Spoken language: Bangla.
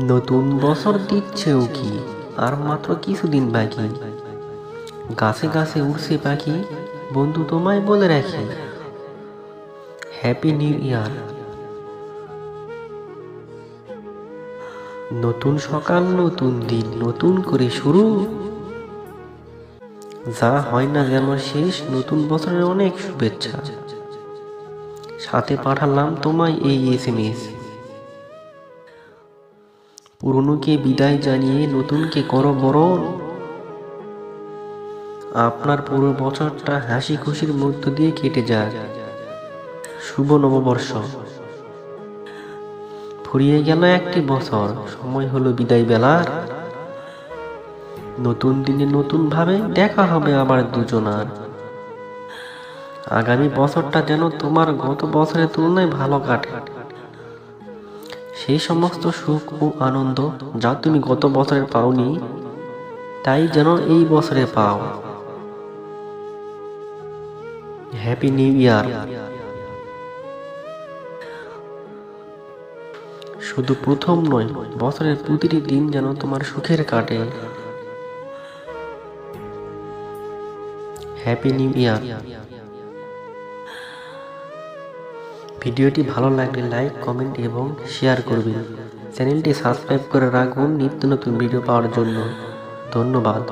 নতুন বছর দিচ্ছেও কি? আর মাত্র কিছুদিন বাকি। গাছে গাছে উড়ছে পাখি, বন্ধু তোমায় বলে রাখি। হ্যাপি নিউ ইয়ার নতুন সকাল, নতুন দিন, নতুন করে শুরু। যা হয় না যেন শেষ, নতুন বছরের অনেক শুভেচ্ছা। সাথে পাঠালাম তোমায় এই এস এম এস পুরনোকে বিদায় জানিয়ে নতুনকে করো বরণ আপনার পুরো বছরটা হাসি খুশির মধ্য দিয়ে কেটে যাক শুভ নববর্ষ। ফুরিয়ে গেল একটি বছর, সময় হলো বিদায় বেলার নতুন দিনে নতুন ভাবে দেখা হবে আবার দুজনার। আগামী বছরটা যেন তোমার গত বছরের তুলনায় ভালো কাটে। সেই সমস্ত সুখ ও আনন্দ যা তুমি গত বছরে পাওনি, তাই যেন এই বছরে পাও। হ্যাপি নিউ ইয়ার শুধু প্রথম নয়, বছরের প্রতিটি দিন যেন তোমার সুখের কাটে। হ্যাপি নিউ ইয়ার ভিডিওটি ভালো লাগলে লাইক, কমেন্ট এবং শেয়ার করবেন। চ্যানেলটি সাবস্ক্রাইব করে রাখুন নিত্য নতুন ভিডিও পাওয়ার জন্য। ধন্যবাদ।